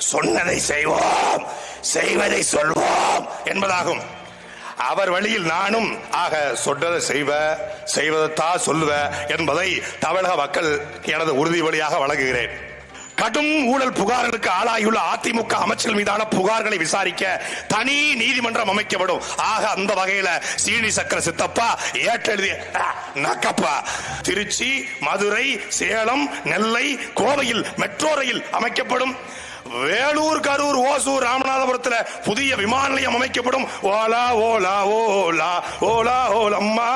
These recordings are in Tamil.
சொன்னதை செய்வோம் செய்வதை சொல்வோம் என்பதாகும். அவர் வழியில் நானும் ஆக சொன்னதை செய்வ செய்வதைத்தான் சொல்லுவ என்பதை தமிழக மக்கள் எனது உறுதி வழியாக வழங்குகிறேன். கடும் ஊழல் புகார்களுக்கு ஆளாகியுள்ள அதிமுக அமைச்சர்கள் மீதான புகார்களை விசாரிக்க தனி நீதிமன்றம் அமைக்கப்படும். ஆக அந்த வகையில சீனி சக்கர சித்தப்பா ஏற்றெழுதிய நக்கப்பா. திருச்சி மதுரை சேலம் நெல்லை கோவையில் மெட்ரோ ரயில் அமைக்கப்படும். வேலூர் கரூர் ஓசூர் ராமநாதபுரத்துல புதிய விமான நிலையம் அமைக்கப்படும். ஓலா ஓலா ஓலா ஓலா ஓலம்மா.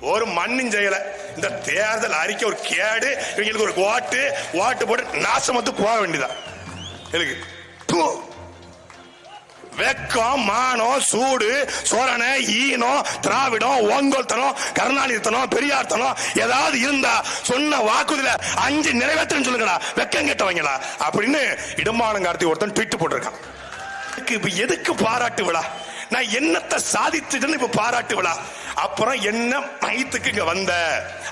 ஒரு மண்ணும் செய்யல இந்த தேர்தல் அறிக்கை ஒரு கேடு இவங்களுக்கு ஒரு ஓட்டு ஓட்டு போட்டு நாசமத்து போக வேண்டியதா எனக்கு வெக்கம் மானம் சூடு சோரண ஈனம் திராவிடம் ஓங்கோல்தனம் கருணாநிதித்தனம் பெரியார்த்தனம் ஏதாவது இருந்தா சொன்ன வாக்குறுதியில அஞ்சு நிறைவேற்றுன்னு சொல்லுங்கடா. வெக்கம் கெட்டவங்களா? அப்படின்னு இடமானம் கார்த்தி ஒருத்தன் ட்வீட் போட்டிருக்கான். இப்ப எதுக்கு பாராட்டு விழா? நான் என்னத்தை சாதிச்சுட்டுன்னு இப்ப பாராட்டு விழா? அப்புறம் என்ன மையத்துக்கு இங்க வந்த?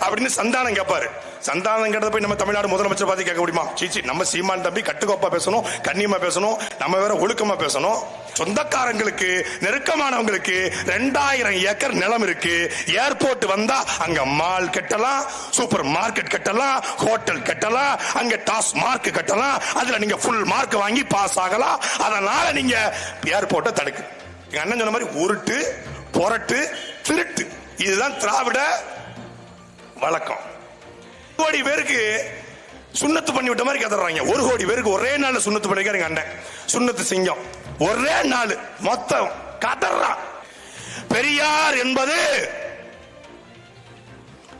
அப்படின்னு சந்தானம் கேட்பாரு சந்தானம் கிட்ட போய் நம்ம தமிழ்நாடு முதலமைச்சர் பார்த்து கேட்க முடியுமா? சீச்சி நம்ம சீமான் தம்பி கட்டுக்கோப்பா பேசணும் கண்ணியமா பேசணும் நம்ம வேற ஒழுக்கமா பேசணும். சொந்தக்காரங்களுக்கு நெருக்கமானவங்களுக்கு ரெண்டாயிரம் ஏக்கர் நிலம் இருக்கு. ஏர்போர்ட் வந்தா அங்க மால் கட்டலாம் சூப்பர் மார்க்கெட் கட்டலாம் ஹோட்டல் கட்டலாம் அங்க டாஸ் மார்க் கட்டலாம். அதுல நீங்க ஃபுல் மார்க் வாங்கி பாஸ் ஆகலாம். அதனால நீங்க ஏர்போர்ட்டை தடுக்கு. எங்க அண்ணன் சொன்ன மாதிரி உருட்டு புரட்டு திருட்டு. இதுதான் திராவிட வழக்கம். கோடி பேருக்கு சுண்ணத்து பண்ணி விட்ட மாதிரி கதறாங்க. ஒரு கோடி பேருக்கு ஒரே நாள்ல சுண்ணத்து பண்ணிருக்காரு எங்க அண்ணன். சுண்ணத்து சிங்கம். ஒரே நாள். மொத்தம். கதறான் பெரியார் என்பது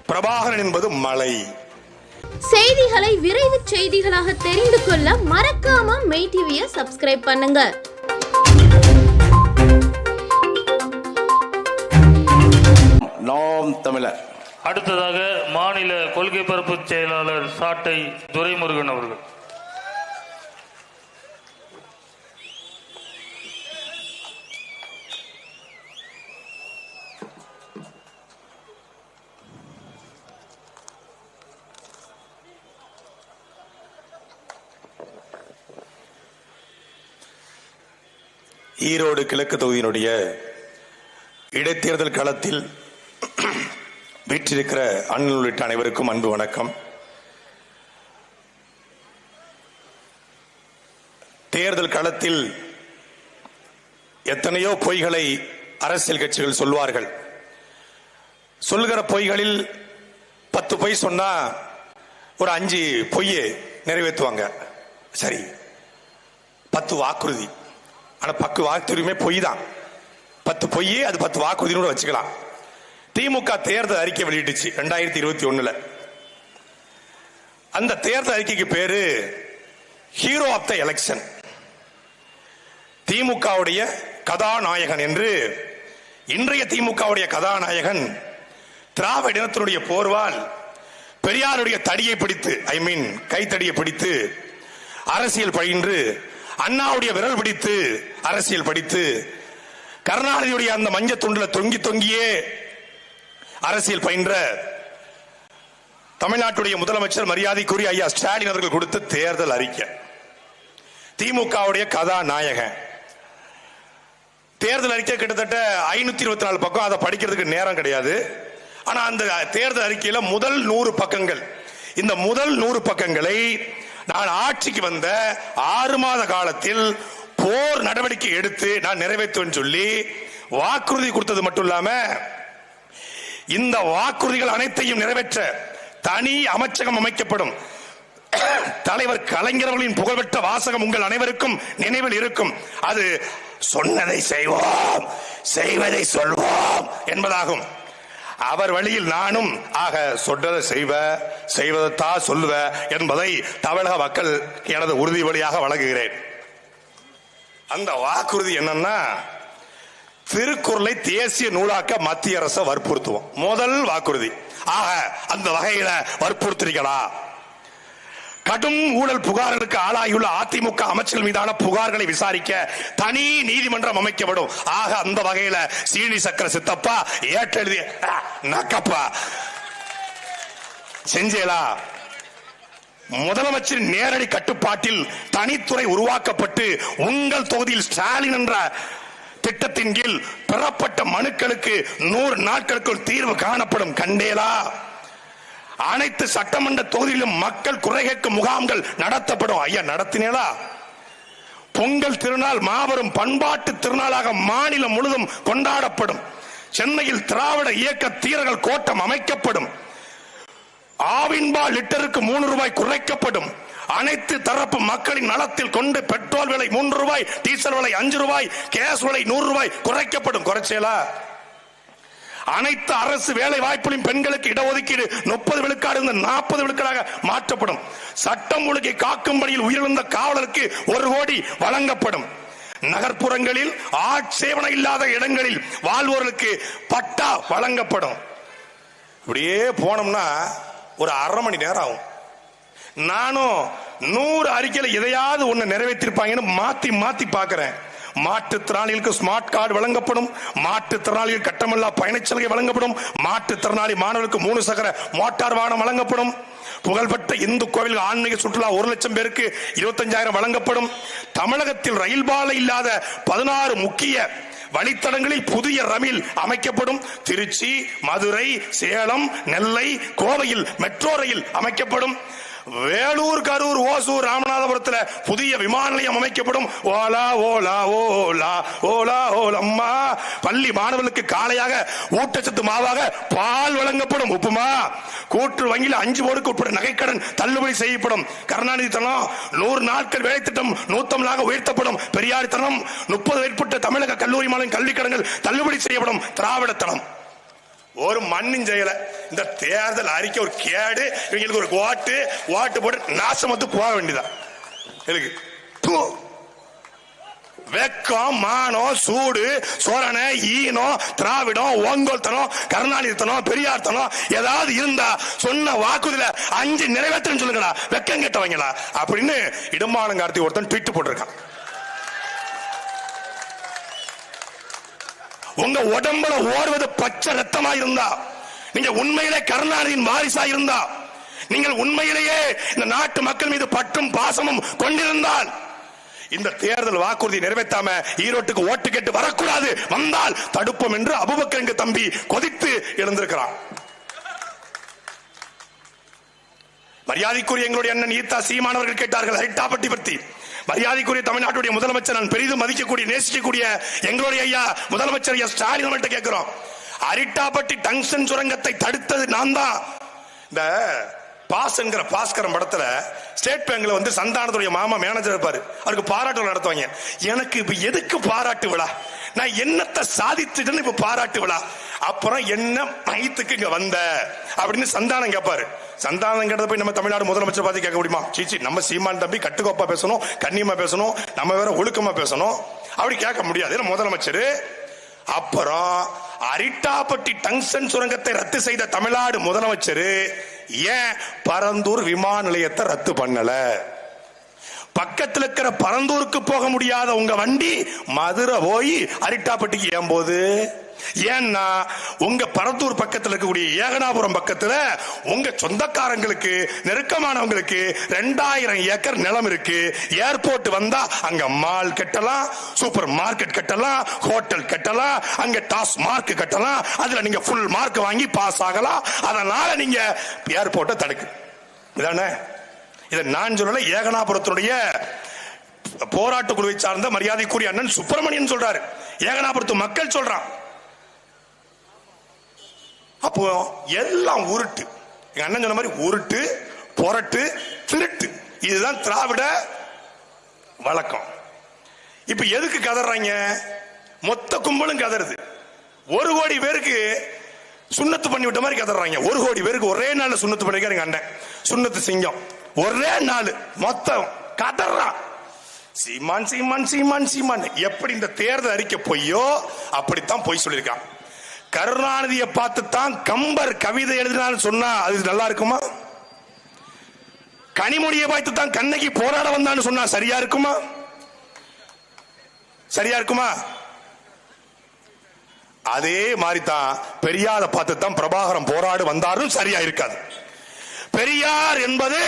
பிரபாகரன் என்பது மலை. செய்திகளை விரைவு செய்திகளாக தெரிந்து கொள்ள மறக்காம மெய் டிவியை சப்ஸ்கிரைப் பண்ணுங்க. நாம் தமிழர். அடுத்ததாக மாநில கொள்கை பரப்பு செயலாளர் சாட்டை துரைமுருகன் அவர்கள். ஈரோடு கிழக்கு தொகுதியினுடைய இடைத்தேர்தல் களத்தில் வீற்றிருக்கிற அண்ணன் உள்ளிட்ட அனைவருக்கும் அன்பு வணக்கம். தேர்தல் களத்தில் எத்தனையோ பொய்களை அரசியல் கட்சிகள் சொல்வார்கள். சொல்லுகிற பொய்களில் பத்து பொய் சொன்னா ஒரு அஞ்சு பொய்யை நிறைவேற்றுவாங்க. சரி பத்து வாக்குறுதி. ஆனா பத்து வாக்குறுதியுமே பொய் தான் பத்து பொய்யே அது பத்து வாக்குறுதினோட வச்சுக்கலாம். திமுக தேர்தல் அறிக்கை வெளியிட்டுச்சு ரெண்டாயிரத்தி இருபத்தி ஒண்ணுல. அந்த தேர்தல் அறிக்கைக்கு பேரு ஹீரோ ஆஃப் த எலெக்ஷன் திமுகவுடைய கதாநாயகன் என்று இன்றைய திமுகவுடைய கதாநாயகன் திராவிட இனத்தினுடைய போர்வால் பெரியாருடைய தடியை பிடித்து ஐ மீன் கைத்தடியை பிடித்து அரசியல் பயின்று அண்ணாவுடைய விரல் பிடித்து அரசியல் படித்து கருணாநிதியுடைய அந்த மஞ்ச துண்டில் தொங்கி தொங்கியே அரசியல் பயின்ற தமிழ்நாட்டுடைய முதலமைச்சர் மரியாதைக்குரிய ஐயா ஸ்டாலின் அவர்கள் கொடுத்த தேர்தல் அறிக்கை. திமுகவுடைய கதாநாயகன். தேர்தல் அறிக்கை கிட்டத்தட்ட ஐநூத்தி இருபத்தி நாலு பக்கம் அதை படிக்கிறதுக்கு நேரம் கிடையாது. ஆனா அந்த தேர்தல் அறிக்கையில முதல் நூறு பக்கங்கள் இந்த முதல் நூறு பக்கங்களை நான் ஆட்சிக்கு வந்த ஆறு மாத காலத்தில் போர் நடவடிக்கை எடுத்து நான் நிறைவேற்றுவேன் சொல்லி வாக்குறுதி கொடுத்தது மட்டும் இல்லாமல் இந்த வாக்குறுதிகள் அனைத்தையும் நிறைவேற்ற தனி அமைச்சகம் அமைக்கப்படும். தலைவர் கலைஞர்களின் புகழ்பெற்ற வாசகம் உங்கள் அனைவருக்கும் நினைவில் இருக்கும். அது சொன்னதை செய்வோம் செய்வதை சொல்வோம் என்பதாகும். அவர் வழியில் நானும் ஆக சொல்றதை செய்வ செய்வதைத்தான் சொல்லுவ என்பதை தமிழக மக்கள் எனது உறுதி வழியாக வழங்குகிறேன். அந்த வாக்குறுதி என்னன்னா திருக்குறளை தேசிய நூலாக்க மத்திய அரசை வற்புறுத்துவோம். முதல் வாக்குறுதி. ஆக அந்த வகையில வற்புறுத்துறீங்களா? கடும் ஊழல் புகார்களுக்கு ஆளாகியுள்ள அதிமுக அமைச்சர்கள் மீதான புகார்களை விசாரிக்க தனி நீதிமன்றம் அமைக்கப்படும். ஆக அந்த வகையில சீனி சக்கர சித்தப்பா ஏற்றெழுதிய ஆ, நக்கப்பா. செஞ்சேலா? முதலமைச்சரின் நேரடி கட்டுப்பாட்டில் தனித்துறை உருவாக்கப்பட்டு உங்கள் தொகுதியில் ஸ்டாலின் என்ற திட்டத்தின் கீழ் பெறப்பட்ட மனுக்களுக்கு நூறு நாட்களுக்குள் தீர்வு காணப்படும் கண்டேலா? அனைத்து சட்டமன்ற தொகுதியிலும் மக்கள் குறை முகாம்கள் நடத்தப்படும். ஐயா நடத்தினேலா? பொங்கல் திருநாள் மாபெரும் பண்பாட்டு திருநாளாக மாநிலம் முழுதும் கொண்டாடப்படும். சென்னையில் திராவிட இயக்க தீரர்கள் கோட்டம் அமைக்கப்படும். ஆவின்பா லிட்டருக்கு மூணு ரூபாய் குறைக்கப்படும். அனைத்து தரப்பு மக்களின் நலத்தில் கொண்டு பெட்ரோல் விலை மூன்று ரூபாய் டீசல் விலை அஞ்சு ரூபாய் கேஸ் விலை நூறு ரூபாய் குறைக்கப்படும். குறைச்சலா? அனைத்து அரசு வேலை வாய்ப்புகளின் பெண்களுக்கு இடஒதுக்கீடு முப்பது விழுக்காடு இருந்து நாற்பது விழுக்காடாக மாற்றப்படும். சட்டம் ஒழுங்கை காக்கும் பணியில் உயிரிழந்த காவலருக்கு ஒரு கோடி வழங்கப்படும். நகர்ப்புறங்களில் ஆட்சேபனை இல்லாத இடங்களில் வாழ்வோர்களுக்கு பட்டா வழங்கப்படும். இப்படியே போனோம்னா ஒரு அரை மணி நேரம் ஆகும். நானும் நூறு அறிக்கையில் எதையாவது ஒன்று நிறைவேற்றிருப்பாங்கன்னு மாற்றி மாற்றி பார்க்குறேன் மாற்றுத்திறனாளிகளுக்கு ஸ்மார்ட் கார்டு வழங்கப்படும். மாற்றுத்திறனாளிகள் கட்டமில்லா பயணச்சலுகை வழங்கப்படும். மாற்றுத்திறனாளி மாணவர்களுக்கு மூணு சக்கர மோட்டார் வாகனம் வழங்கப்படும். புகழ்பெற்ற இந்து கோவில் ஆன்மீக சுற்றுலா ஒரு லட்சம் பேருக்கு இருபத்தஞ்சாயிரம் வழங்கப்படும். தமிழகத்தில் ரயில் பாலை இல்லாத பதினாறு முக்கிய வழித்தடங்களில் புதிய ரமில் அமைக்கப்படும். திருச்சி மதுரை சேலம் நெல்லை கோவையில் மெட்ரோ ரயில் அமைக்கப்படும். வேலூர் கரூர் ஓசூர் ராமநாதபுரத்துல புதிய விமான நிலையம் அமைக்கப்படும். ஓலா ஓலா ஓலா ஓலா ஓலம்மா. பள்ளி மாணவர்களுக்கு காலையாக ஊட்டச்சத்து மாவாக பால் வழங்கப்படும். உப்புமா கூற்று வங்கியில் அஞ்சு கோடிக்கு உட்பட நகைக்கடன் தள்ளுபடி செய்யப்படும். கருணாநிதி தனம் நூறு நாட்கள் வேலை திட்டம் நூத்தமிழாக உயர்த்தப்படும். பெரியார் தனம் முப்பது மேற்பட்ட தமிழக கல்லூரி மாநில கல்விக் கடன்கள் தள்ளுபடி செய்யப்படும். திராவிட தனம் ஒரு மண்ணும் செய்யல. இந்த தேர்தல் அறிக்கை ஒரு கேடு இவங்களுக்கு ஒரு ஓட்டு ஓட்டு போட்டு நாசமத்து போக வேண்டியதான் இருக்கு வெக்கம் மானம் சூடு சோரணை ஈனம் திராவிடம் ஓங்கோல்தனம் கருணாநிதித்தனம் பெரியார்த்தனம் ஏதாவது இருந்தா சொன்ன வாக்குறுதியில அஞ்சு நிறைவேற்றன்னு சொல்லுங்களா வெக்கம் கெட்டவங்களா? அப்படின்னு இடுமானங்கார்த்தி ஒருத்தன் ட்விட்டு போட்டிருக்கான். உங்க உடம்புல ஓடுவது பச்சை ரத்தமா இருந்தா நீங்க உண்மையிலே கருணாநிதியின் வாரிசா இருந்தா நீங்கள் உண்மையிலேயே இந்த நாட்டு மக்கள் மீது பற்றும் பாசமும் கொண்டிருந்தால் இந்த தேர்தல் வாக்குறுதி நிறைவேற்றாம ஈரோட்டுக்கு ஓட்டு கேட்டு வரக்கூடாது. வந்தால் தடுப்போம் என்று அபுபக்கரங்க தம்பி கொதித்து எழுந்திருக்கிறான். மரியாதைக்குரிய எங்களுடைய அண்ணன் ஈத்தா சீமானவர்கள் கேட்டார்கள் ஹரிட்டாப்பட்டி பற்றி மரியாதைக்குரிய தமிழ்நாட்டுடைய முதலமைச்சர் நான் பெரிதும் மதிக்கக்கூடிய நேசிக்கக்கூடிய எங்களுடைய ஐயா முதலமைச்சர் ஐயா ஸ்டாலின் அவர்கிட்ட கேட்கிறோம். அரிட்டாப்பட்டி டங்ஷன் சுரங்கத்தை தடுத்தது நான் தான் இந்த பாஸ்ங்கிற பாஸ்கரம் படத்துல ஸ்டேட் பேங்க்ல வந்து சந்தானத்துடைய மாமா மேனேஜர் இருப்பாரு. அவருக்கு பாராட்டு விழா நடத்துவாங்க. எனக்கு இப்ப எதுக்கு பாராட்டு விழா? நான் என்னத்தை சாதிச்சுட்டேன்னு இப்ப பாராட்டு விழா? அப்புறம் என்ன மையத்துக்கு இங்க வந்த? அப்படின்னு சந்தானம் கேட்பாரு சந்தானம் கேட்டத போய் நம்ம தமிழ்நாடு முதலமைச்சர் பார்த்து கேட்க முடியுமா? சீச்சி நம்ம சீமான் தம்பி கட்டுக்கோப்பா பேசணும் கண்ணியமா பேசணும் நம்ம வேற ஒழுக்கமா பேசணும். அப்படி கேட்க முடியாது. ஏன்னா முதலமைச்சர். அப்புறம் அரிட்டாப்பட்டி டங்ஷன் சுரங்கத்தை ரத்து செய்த தமிழ்நாடு முதலமைச்சர் ஏன் பரந்தூர் விமான நிலையத்தை ரத்து பண்ணல? பக்கத்தில் இருக்கிற பரந்தூருக்கு போக முடியாத உங்க வண்டி மதுரை போய் அரிட்டாப்பட்டிக்கு ஏன் போகுது ஏன்னா உங்க பரத்தூர் பக்கத்தில் இருக்கக்கூடிய ஏகனாபுரம் பக்கத்துல உங்க சொந்தக்காரங்களுக்கு நெருக்கமானவங்களுக்கு ரெண்டாயிரம் ஏக்கர் நிலம் இருக்கு. ஏர்போர்ட் வந்தா அங்க மால் கட்டலாம் சூப்பர் மார்க்கெட் கட்டலாம் ஹோட்டல் கட்டலாம் அங்க டாஸ் மார்க் கட்டலாம் அதுல நீங்க ஃபுல் மார்க் வாங்கி பாஸ் ஆகலாம். அதனால நீங்க ஏர்போர்ட்டை தடுக்கு. இதானே? இதை நான் சொல்லல ஏகனாபுரத்துடைய போராட்ட குழுவை சார்ந்த மரியாதைக்குரிய அண்ணன் சுப்பிரமணியன் சொல்றாரு. ஏகனாபுரத்து மக்கள் சொல்றான். அப்போ எல்லாம் உருட்டு. எங்க அண்ணன் சொன்ன மாதிரி உருட்டு பொரட்டு திருட்டு. இதுதான் திராவிட வழக்கம். இப்ப எதுக்கு கதறாங்க? மொத்த கும்பலும் கதறுது. ஒரு கோடி பேருக்கு சுண்ணத்து பண்ணி விட்ட மாதிரி கதறாங்க. ஒரு கோடி பேருக்கு ஒரே நாள் சுண்ணத்து பண்ணிருக்காரு எங்க அண்ணன். சுண்ணத்து சிங்கம். ஒரே நாள். மொத்தம். கதறான் சீமான் சீமான் சீமான் சீமான். எப்படி இந்த தேர்தல் அறிக்கை பொய்யோ அப்படித்தான் பொய் சொல்லியிருக்கான். கருணாநிதியை பார்த்து தான் கம்பர் கவிதை எழுதினான்னு சொன்னா அது நல்லா இருக்குமா? கனிமொழியை பார்த்து தான் கண்ணகி போராட வந்தான்னு சொன்னா சரியா இருக்குமா? சரியா இருக்குமா? அதே மாதிரி தான் பெரியார பார்த்து தான் பிரபாகரம் போராடு வந்தாரும் சரியா இருக்காது. பெரியார் என்பது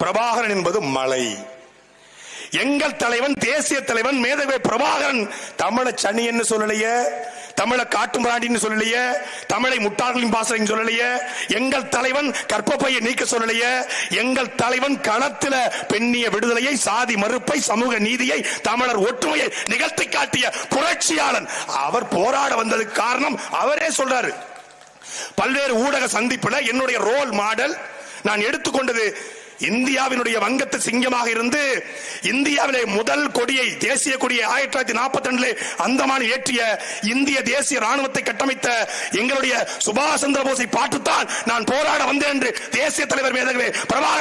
பிரபாகரன் என்பது மலை. எங்கள் தலைவன் தேசிய தலைவன் மேதவே பிரபாகரன். தமிழ சனியன்னு சொல்லலையே தமிழ காட்டுமிராண்டின்னு சொல்லலையே தமிழை முட்டாள்களின் பாசறைன்னு சொல்லலையே எங்கள் தலைவன் கற்பப்பையை நீக்க சொல்லலையே எங்கள் தலைவன் களத்தில பெண்ணிய விடுதலையை சாதி மறுப்பை சமூக நீதியை தமிழர் ஒற்றுமையை நிகழ்த்தி காட்டிய புரட்சியாளன். அவர் போராட வந்ததுக்கு காரணம் அவரே சொல்றாரு. பல்வேறு ஊடக சந்திப்புல என்னுடைய ரோல் மாடல் நான் எடுத்துக்கொண்டது இந்தியாவினுடைய வங்கத்து சிங்கமாக இருந்து இந்தியாவிலே முதல் கொடியை தேசிய கொடியை ஆயிரத்தி தொள்ளாயிரத்தி நாற்பத்தி ரெண்டுல அந்தமான் ஏற்றிய இந்திய தேசிய ராணுவத்தை கட்டமைத்த எங்களுடைய சுபாஷ் சந்திர போஸை பாட்டுத்தான் நான் போராட வந்தேன் என்று தேசிய தலைவர் மேதகவே பிரபாகர்